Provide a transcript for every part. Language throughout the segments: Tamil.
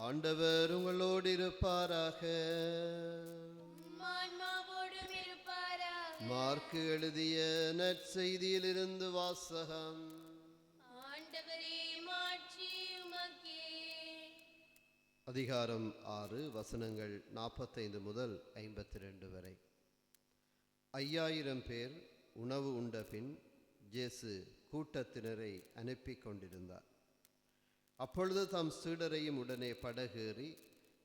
ஆண்டவர் உங்களோடு இருப்பாராக. மார்க்கு எழுதிய நற்செய்தியிலிருந்து வாசகம். அதிகாரம் ஆறு வசனங்கள் நாற்பத்தைந்து முதல் ஐம்பத்தி ரெண்டு வரை. ஐயாயிரம் பேர் உணவு உண்ட பின் ஜேசு கூட்டத்தினரை அனுப்பி கொண்டிருந்தார். அப்பொழுது தம் சீடரையும் உடனே படகேறி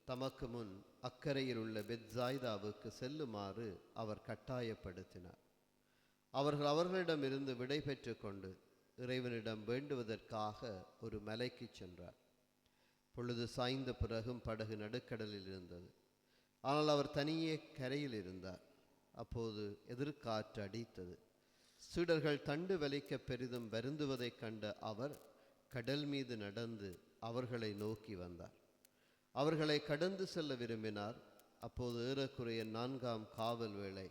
தமக்கு முன் அக்கறையில் உள்ள பெத்சாய்தாவுக்கு செல்லுமாறு அவர் கட்டாயப்படுத்தினார். அவர்கள் அவர்களிடமிருந்து விடை பெற்று கொண்டு இறைவனிடம் வேண்டுவதற்காக ஒரு மலைக்கு சென்றார். பொழுது சாய்ந்த பிறகும் படகு நடுக்கடலில் இருந்தது. ஆனால் அவர் தனியே கரையில் இருந்தார். அப்போது எதிர்காற்று அடித்தது. சீடர்கள் தண்டு வலிக்க பெரிதும் வருந்துவதைக் கண்ட அவர் கடல் மீது நடந்து அவர்களை நோக்கி வந்தார். அவர்களை கடந்து செல்ல விரும்பினார். அப்போது ஏறக்குறைய நான்காம் காவல் வேளை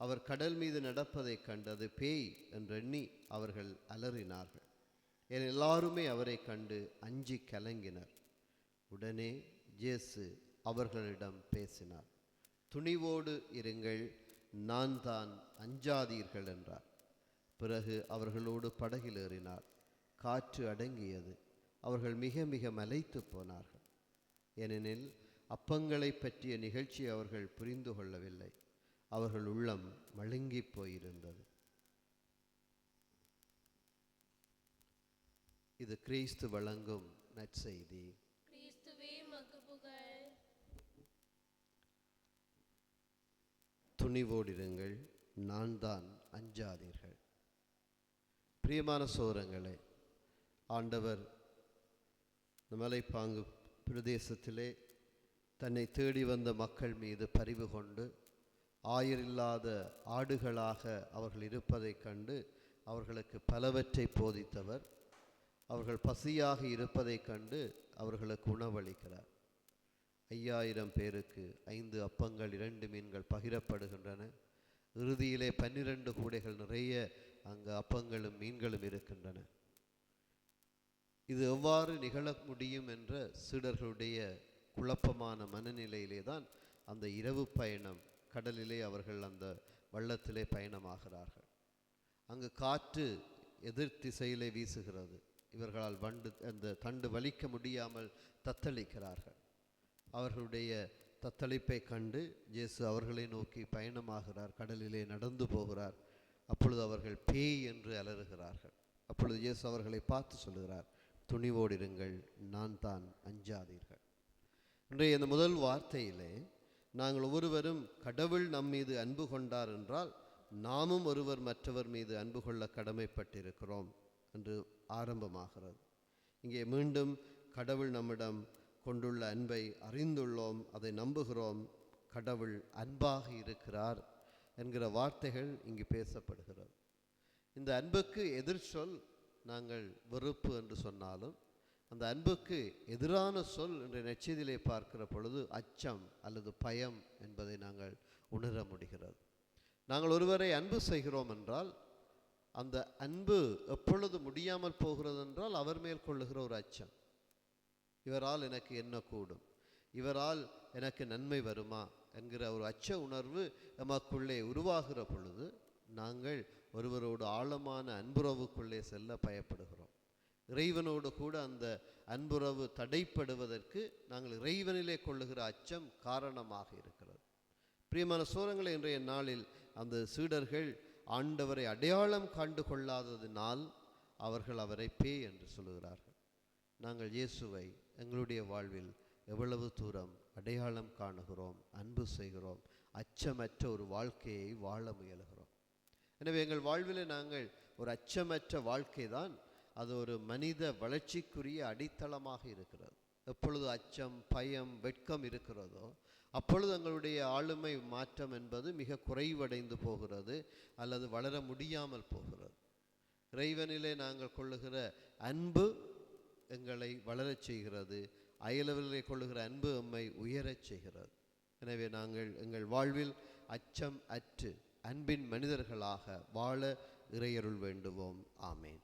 அவர் கடல் மீது நடப்பதைக் கண்டது பேய் என்றெண்ணி அவர்கள் அலறினார்கள். என எல்லாருமே அவரை கண்டு அஞ்சி கலங்கினர். உடனே ஜேசு அவர்களிடம் பேசினார் துணிவோடு இருங்கள் நான் தான் அஞ்சாதீர்கள் என்றார். பிறகு அவர்களோடு படகில் ஏறினார். காற்று அடங்கியது. அவர்கள் மிக மிக மலைத்து போனார்கள். ஏனெனில் அப்பங்களை பற்றிய நிகழ்ச்சி அவர்கள் புரிந்து கொள்ளவில்லை. அவர்கள் உள்ளம் மழுங்கிப் போயிருந்தது. இது கிறிஸ்து வழங்கும் நற்செய்தி. துணிவோடிருங்கள். நான் தான் அஞ்சாதீர்கள். பிரியமான சோரங்களே ஆண்டவர் இந்த மலைப்பாங்கு பிரதேசத்திலே தன்னை தேடி வந்த மக்கள் மீது பரிவு கொண்டு ஆயிரில்லாத ஆடுகளாக அவர்கள் இருப்பதைக் கண்டு அவர்களுக்கு பலவற்றை போதித்தவர். அவர்கள் பசியாக இருப்பதைக் கண்டு அவர்களுக்கு உணவளிக்கிறார். ஐயாயிரம் பேருக்கு ஐந்து அப்பங்கள் இரண்டு மீன்கள் பகிரப்படுகின்றன. இறுதியிலே பன்னிரண்டு கூடைகள் நிறைய அங்கு அப்பங்களும் மீன்களும் இருக்கின்றன. இது எவ்வாறு நிகழ முடியும் என்ற சீடர்களுடைய குழப்பமான மனநிலையிலே தான் அந்த இரவு பயணம் கடலிலே அவர்கள் அந்த வள்ளத்திலே பயணமாகிறார்கள். அங்கு காற்று எதிர் திசையிலே வீசுகிறது. இவர்களால் வண்டு அந்த தண்டு வலிக்க முடியாமல் தத்தளிக்கிறார்கள். அவர்களுடைய தத்தளிப்பை கண்டு இயேசு அவர்களை நோக்கி பயணமாகிறார் கடலிலே நடந்து போகிறார். அப்பொழுது அவர்கள் பேய் என்று அலறுகிறார்கள். அப்பொழுது இயேசு அவர்களை பார்த்து சொல்லுகிறார் துணிவோடிருங்கள் நான் தான் அஞ்சாதீர்கள். இன்றைய இந்த முதல் வார்த்தையிலே நாங்கள் ஒவ்வொருவரும் கடவுள் நம் மீது அன்பு கொண்டார் என்றால் நாமும் ஒருவர் மற்றவர் மீது அன்பு கொள்ள கடமைப்பட்டிருக்கிறோம் என்று ஆரம்பமாகிறது. இங்கே மீண்டும் கடவுள் நம்மிடம் கொண்டுள்ள அன்பை அறிந்துள்ளோம் அதை நம்புகிறோம். கடவுள் அன்பாக இருக்கிறார் என்கிற வார்த்தைகள் இங்கு பேசப்படுகிறது. இந்த அன்புக்கு எதிர் சொல் நாங்கள் வெறுப்பு என்று சொன்னாலும் அந்த அன்புக்கு எதிரான சொல் என்ற நெச்சதிலே பார்க்கிற பொழுது அச்சம் அல்லது பயம் என்பதை நாங்கள் உணர முடிகிறது. நாங்கள் ஒருவரை அன்பு செய்கிறோம் என்றால் அந்த அன்பு எப்பொழுது முடியாமல் போகிறது என்றால் அவர் மேல் கொள்ளுகிற ஒரு அச்சம். இவரால் எனக்கு என்ன கூடும்? இவரால் எனக்கு நன்மை வருமா? என்கிற ஒரு அச்ச உணர்வு நமக்குள்ளே உருவாகிற பொழுது நாங்கள் ஒருவரோடு ஆழமான அன்புறவுக்குள்ளே செல்ல பயப்படுகிறோம். இறைவனோடு கூட அந்த அன்புறவு தடைப்படுவதற்கு நாங்கள் இறைவனிலே கொள்ளுகிற அச்சம் காரணமாக இருக்கிறது. பிரியமான சோரங்களை இன்றைய நாளில் அந்த சீடர்கள் ஆண்டவரை அடையாளம் கண்டு கொள்ளாததினால் அவர்கள் அவரை பேய் என்று சொல்லுகிறார்கள். நாங்கள் இயேசுவை எங்களுடைய வாழ்வில் எவ்வளவு தூரம் அடையாளம் காணுகிறோம் அன்பு செய்கிறோம் அச்சமற்ற ஒரு வாழ்க்கையை வாழ முயலுகிறோம். எனவே எங்கள் வாழ்வில் நாங்கள் ஒரு அச்சமற்ற வாழ்க்கை தான் அது ஒரு மனித வளர்ச்சிக்குரிய அடித்தளமாக இருக்கிறது. எப்பொழுது அச்சம் பயம் வெட்கம் இருக்கிறதோ அப்பொழுது எங்களுடைய ஆளுமை மாற்றம் என்பது மிக குறைவடைந்து போகிறது அல்லது வளர முடியாமல் போகிறது. இறைவனிலே நாங்கள் கொள்ளுகிற அன்பு எங்களை வளரச் செய்கிறது. அயலவரிலே கொள்ளுகிற அன்பு எம்மை உயரச் செய்கிறது. எனவே நாங்கள் எங்கள் வாழ்வில் அச்சம் அற்று அன்பின் மனிதர்களாக வாழ இறையருள் வேண்டுவோம். ஆமேன்.